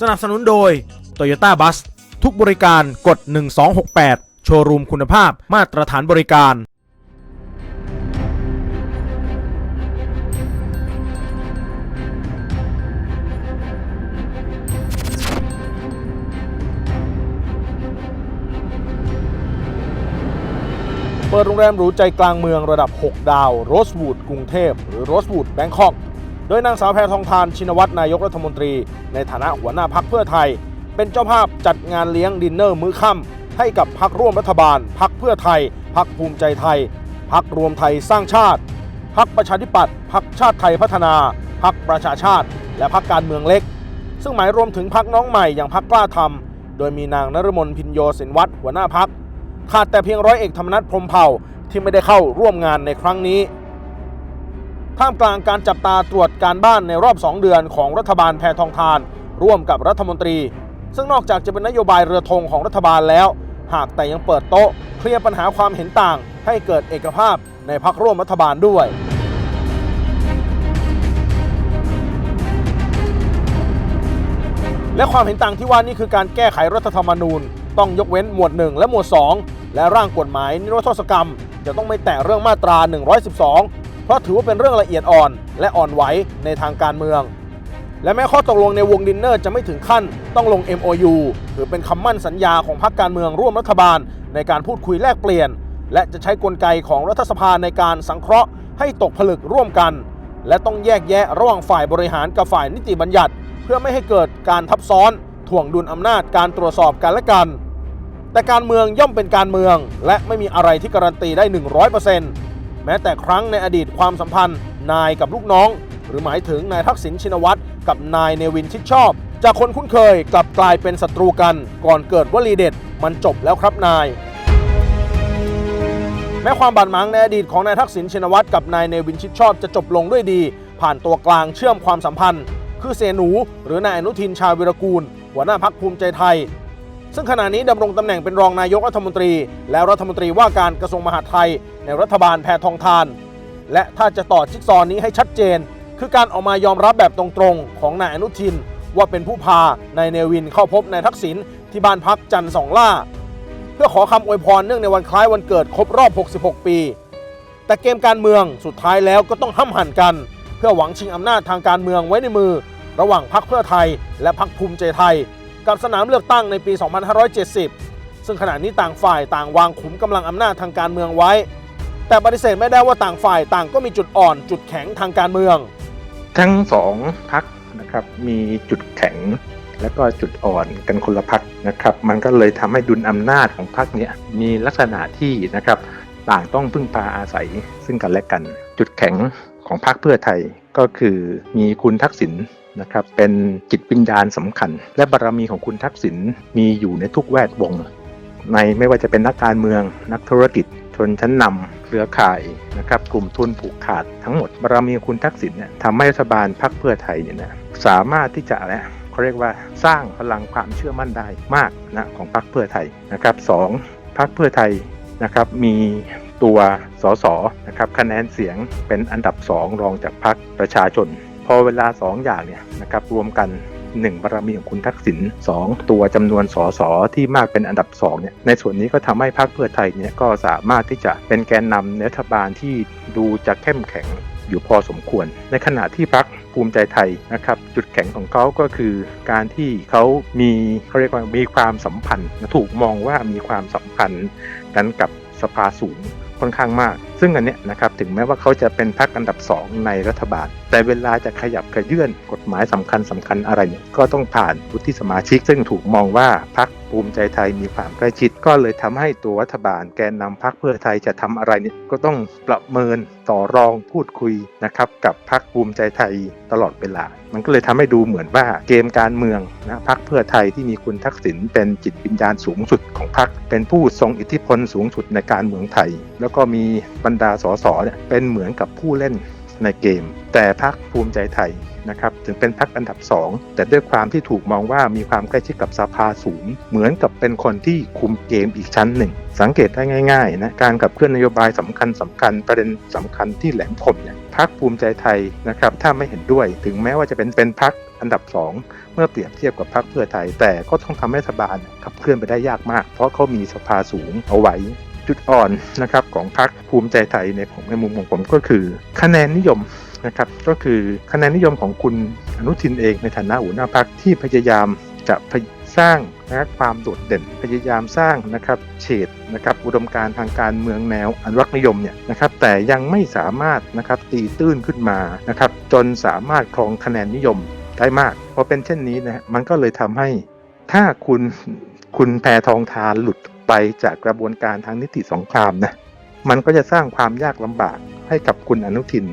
สนับสนุนโดย Toyota Bus ทุกบริการกด 1268 โชว์รูมคุณภาพมาตรฐานบริการ เปิดโรงแรมหรูใจกลางเมืองระดับ 6 ดาวโรส w ูดกรุงเทพ หรือโรส w ูดแบงคอก โดยนางสาวแพทองทานชินวัตรนายกรัฐมนตรี ในฐานะหัวหน้าพักเพื่อไทย เป็นเจ้าภาพจัดงานเลี้ยงดินเนอร์มื้อค่ำให้กับพักร่วมรัฐบาล พักเพื่อไทย พักภูมิใจไทย พักรวมไทยสร้างชาติ พักประชาธิปัตย์พักชาติไทยพัฒนา พักประชาชาติ และพักการเมืองเล็ก ซึ่งหมายรวมถึงพักน้องใหม่อย่างพักกล้าทำโดยมีนางนรมนพินโยสินวัตรหัวหน้าพักขาดแต่เพียงร้อยเอกธรรมนัฐพรมเผ่าที่ไม่ได้เข้าร่วมงานในครั้งนี้ ท่ามกลางการจับตาตรวจการบ้านในรอบ 2 เดือนของรัฐบาลแพทองทาน ร่วมกับรัฐมนตรี ซึ่งนอกจากจะเป็นนโยบายเรือธงของรัฐบาลแล้ว หากแต่ยังเปิดโต๊ะ เคลียร์ปัญหาความเห็นต่าง ให้เกิดเอกภาพในพักร่วมรัฐบาลด้วยและความเห็นต่างที่ว่านี่คือการแก้ไขรัฐธรรมนูญ ต้องยกเว้นหมวด 1 และหมวด 2 และร่างกฎหมายนิรโทษกรรม จะต้องไม่แตะเรื่องมาตรา 112 เพราะถือว่าเป็นเรื่องละเอียดอ่อน และอ่อนไหวในทางการเมือง และแม้ข้อตกลงในวงดินเนอร์จะไม่ถึงขั้นต้องลง MOU ถือเป็นคำมั่นสัญญาของพรรคการเมืองร่วมรัฐบาล ในการพูดคุยแลกเปลี่ยน และจะใช้กลไกของรัฐสภาในการสังเคราะห์ให้ตกผลึกร่วมกัน และต้องแยกแยะระหว่างฝ่ายบริหารกับฝ่ายนิติบัญญัติ เพื่อไม่ให้เกิดการทับซ้อนถ่วงดุลอำนาจการตรวจสอบกันและกัน แต่การเมืองย่อมเป็นการเมือง และไม่มีอะไรที่การันตีได้ 100% แม้แต่ครั้งในอดีตความสัมพันธ์ นายกับลูกน้อง หรือหมายถึงนายทักษิณชินวัตรกับนายเนวินชิดชอบ จากคนคุ้นเคยกลับกลายเป็นศัตรูกัน ก่อนเกิดวลีเด็ด มันจบแล้วครับนาย แม้ความบาดหมางในอดีตของนายทักษิณชินวัตรกับนายเนวินชิดชอบจะจบลงด้วยดี ผ่านตัวกลางเชื่อมความสัมพันธ์ คือเสนู หรือนายอนุทินชาวิรกูล หัวหน้าพักภูมิใจไทย ซึ่งขณะนี้ดำรงตำแหน่งเป็นรองนายกรัฐมนตรี และรัฐมนตรีว่าการกระทรวงมหาดไทย ในรัฐบาลแพทองทาน และถ้าจะต่อจิ๊กซอว์นี้ให้ชัดเจน คือการออกมายอมรับแบบตรงๆ ของนายอนุทิน ว่าเป็นผู้พานายเนวินเข้าพบนายทักษิณที่บ้านพักจันทร์สองล่า เพื่อขอคำอวยพรเนื่องในวันคล้ายวันเกิดครบรอบ 66 ปี แต่เกมการเมืองสุดท้ายแล้วก็ต้องห้ำหั่นกัน เพื่อหวังชิงอำนาจทางการเมืองไว้ในมือ ระหว่างพรรคเพื่อไทย และพรรคภูมิใจไทย กับสนามเลือกตั้งในปี 2570 ซึ่งขณะนี้ต่างฝ่ายต่างวางขุมกำลังอำนาจทางการเมืองไว้ แต่ปฏิเสธไม่ได้ว่าต่างฝ่ายต่างก็มีจุดอ่อน จุดแข็งทางการเมือง ทั้งสองพักนะครับมีจุดแข็งและก็จุดอ่อนกันคนละพักนะครับ มันก็เลยทำให้ดุลอำนาจของพักเนี้ยมีลักษณะที่นะครับต่างต้องพึ่งพาอาศัยซึ่งกันและกัน จุดแข็งของพรรคเพื่อไทยก็คือมีคุณทักษิณ นะครับเป็นจิตวิญญาณสำคัญ และบารรมีของคุณทักษิณมีอยู่ในทุกแวดวง ในไม่ว่าจะเป็นนักการเมือง นักธุรกิจ ชนชั้นนำเครือข่ายนะครับกลุ่มทุนผูกขาดทั้งหมดบารมีของคุณทักษิณเนี่ยทำให้รัฐบาลพรรคเพื่อไทยเนี่ยนะสามารถที่จะนะเขาเรียกว่าสร้างพลังความเชื่อมั่นได้มากนะของพรรคเพื่อไทยนะครับสองพรรคเพื่อไทยนะครับมีตัวสสนะครับคะแนนเสียงเป็นอันดับสองรองจากพรรคประชาชน พอเวลาสองอย่างเนี่ยนะครับรวมกัน 1 บารมีของคุณทักษิณ2ตัวจำนวนสสที่มากเป็นอันดับ2เนี่ยในส่วนนี้ก็ทำให้พรรคเพื่อไทยเนี่ยก็สามารถที่จะเป็นแกนนำรัฐบาลที่ดูจะเข้มแข็งอยู่พอสมควร ในขณะที่พรรคภูมิใจไทยนะครับจุดแข็งของเขาก็คือการที่เขามีเขาเรียกว่ามีความสัมพันธ์ ถูกมองว่ามีความสัมพันธ์กันกับสภาสูง ค่อนข้างมาก ซึ่งอันเนี้ยนะครับถึงแม้ว่าเขาจะเป็นพรรคอันดับ 2 ในรัฐบาล แต่เวลาจะขยับกระเยื่อนกฎหมายสำคัญสำคัญอะไรเนี่ยก็ต้องผ่านวุฒิสมาชิก ซึ่งถูกมองว่าพรรคภูมิใจไทยมีความใกล้ชิด ก็เลยทำให้ตัวรัฐบาลแกนนำพรรคเพื่อไทยจะทำอะไรเนี่ยก็ต้องประเมินต่อรองพูดคุยนะครับกับพรรคภูมิใจไทยตลอดเวลา มันก็เลยทำให้ดูเหมือนว่าเกมการเมืองนะพรรคเพื่อไทยที่มีคุณทักษิณเป็นจิตวิญญาณสูงสุดของพรรคเป็นผู้ทรงอิทธิพลสูงสุดในการเมืองไทย แล้วก็มีบรรดาสสเนี่ยเป็นเหมือนกับผู้เล่น ในเกม แต่พรรคภูมิใจไทยนะครับถึงเป็นพรรคอันดับ 2 แต่ด้วยความที่ถูกมองว่ามีความใกล้ชิดกับสภาสูง เหมือนกับเป็นคนที่คุมเกมอีกชั้นหนึ่ง สังเกตได้ง่ายๆนะการกับเคลื่อนนโยบายสำคัญสำคัญประเด็นสำคัญที่แหลมคมเนี่ยพพรรคภูมิใจไทยนะครับถ้าไม่เห็นด้วยถึงแม้ว่าจะเป็นเป็นพรรคอันดับสองเมื่อเปรียบเทียบกับพรรคเพื่อไทย แต่ก็ต้องทำให้รัฐบาลขับเคลื่อนไปได้ยากมาก เพราะเขามีสภาสูงเอาไว้ จุดอ่อนนะครับของพรรคภูมิใจไทยในผมในมุมของผมก็คือ คะแนนนิยมนะครับก็คือคะแนนนิยมของคุณอนุทินเองในฐานะหัวหน้าพรรคที่พยายามจะพยสร้างนะครับความโดดเด่นพยายามสร้างนะครับเฉดนะครับอุดมการทางการเมืองแนวอนุรักษ์นิยมเนี่ยนะครับแต่ยังไม่สามารถนะครับตีตื้นขึ้นมานะครับจนสามารถครองคะแนนนิยมได้มากพอเป็นเช่นนี้นะฮะมันก็เลยทำให้ถ้าคุณคุณแพทองทานหลุด ไปจากกระบวนการทางนิติสงครามนะมันก็จะสร้างความยากลำบากให้กับคุณอนุทิน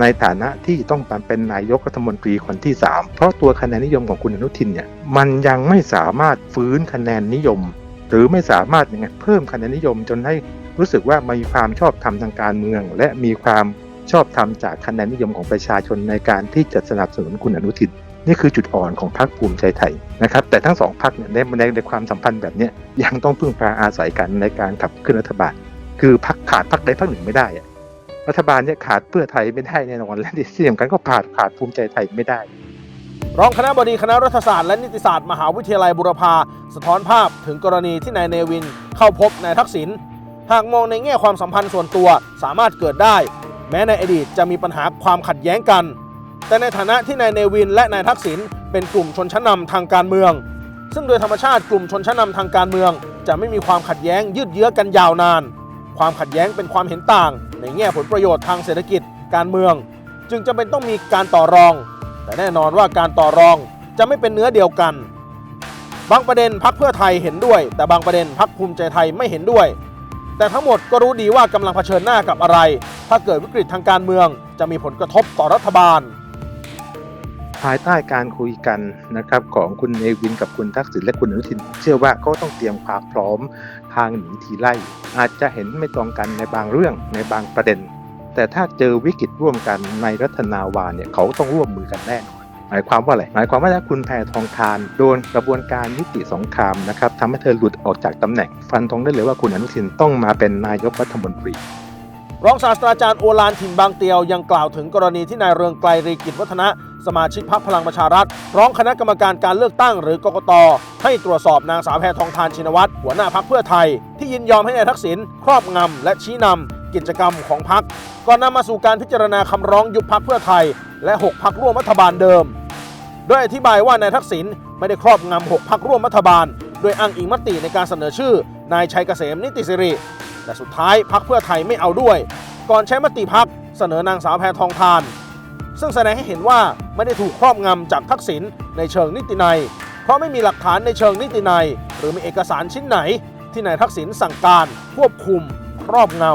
ในฐานะที่ต้องการเป็นนายกรัฐมนตรีคนที่ 3 เพราะตัวคะแนนนิยมของคุณอนุทินเนี่ยมันยังไม่สามารถฟื้นคะแนนนิยม หรือไม่สามารถยังไงเพิ่มคะแนนนิยมจนให้รู้สึกว่ามีความชอบธรรมทางการเมือง และมีความชอบธรรมจากคะแนนนิยมของประชาชนในการที่จะสนับสนุนคุณอนุทิน นี่คือจุดอ่อนของพรรคภูมิใจไทยนะครับแต่ทั้งสองพรรคเนี่ยในในในความสัมพันธ์แบบนี้ยังต้องพึ่งพาอาศัยกันในการขับเคลื่อนรัฐบาล คือพรรคขาดพรรคใดพรรคหนึ่งไม่ได้รัฐบาลเนี่ยขาดเพื่อไทยไม่ได้แน่นอนและที่สำคัญก็ขาดขาดภูมิใจไทยไม่ได้ รองคณะบดีคณะรัฐศาสตร์และนิติศาสตร์มหาวิทยาลัยบุรพาสะท้อนภาพถึงกรณีที่นายเนวินเข้าพบนายทักษิณหากมองในแง่ความสัมพันธ์ส่วนตัวสามารถเกิดได้ แม้ในอดีตจะมีปัญหาความขัดแย้งกัน แต่ในฐานะที่นายเนวินและนายทักษิณเป็นกลุ่มชนชั้นนำทางการเมือง ซึ่งโดยธรรมชาติกลุ่มชนชั้นนำทางการเมือง จะไม่มีความขัดแย้งยืดเยื้อกันยาวนาน ความขัดแย้งเป็นความเห็นต่าง ในแง่ผลประโยชน์ทางเศรษฐกิจ การเมือง จึงจำเป็นต้องมีการต่อรอง แต่แน่นอนว่าการต่อรองจะไม่เป็นเนื้อเดียวกัน บางประเด็นพักเพื่อไทยเห็นด้วย แต่บางประเด็นพักภูมิใจไทยไม่เห็นด้วย แต่ทั้งหมดก็รู้ดีว่ากำลังเผชิญหน้ากับอะไร ถ้าเกิดวิกฤตทางการเมือง จะมีผลกระทบต่อรัฐบาล ภายใต้การคุยกันนะครับของคุณเนวินกับคุณทักษิณและคุณอนุทิน เชื่อว่าเขาต้องเตรียมความพร้อมทางหนีทีไล่ อาจจะเห็นไม่ตรงกันในบางเรื่องในบางประเด็น แต่ถ้าเจอวิกฤตร่วมกันในรัฐนาวาเนี่ยเขาต้องร่วมมือกันแน่นอนหมายความว่าอะไร หมายความว่าถ้าคุณแพทองทานโดนกระบวนการนิติสงครามนะครับทำให้เธอหลุดออกจากตำแหน่ง ฟันธงได้เลยว่าคุณอนุทินต้องมาเป็นนายกรัฐมนตรี รองศาสตราจารย์โอฬารถิ่นบางเตียวยังกล่าวถึงกรณีที่นายเรืองไกลรีกิจวัฒนะ สมาชิกพรรคพลังประชารัฐ ร้องคณะกรรมการการเลือกตั้งหรือกกต ให้ตรวจสอบนางสาวแพทองทานชินวัตรหัวหน้าพรรคเพื่อไทย ที่ยินยอมให้นายทักษิณครอบงำและชี้นำกิจกรรมของพรรคก่อนนำมาสู่การพิจารณาคำร้องยุบพรรคเพื่อไทย และ 6พรรคร่วมรัฐบาลเดิม โดยอธิบายว่านายทักษิณไม่ได้ครอบงำ6พรรคร่วมรัฐบาล โดยอ้างอิงมติในการเสนอชื่อนายชัยเกษมนิติสิริแต่สุดท้ายพรรคเพื่อไทยไม่เอาด้วย ก่อนใช้มติพักเสนอนางสาวแพทองทาน ซึ่งแสดงให้เห็นว่าไม่ได้ถูกครอบงำจากทักษิณในเชิงนิตินัย เพราะไม่มีหลักฐานในเชิงนิตินัย หรือมีเอกสารชิ้นไหน ที่นายทักษิณสั่งการ ควบคุม ครอบงำ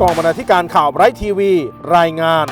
กองบรรณาธิการข่าวไร้ทีวี รายงาน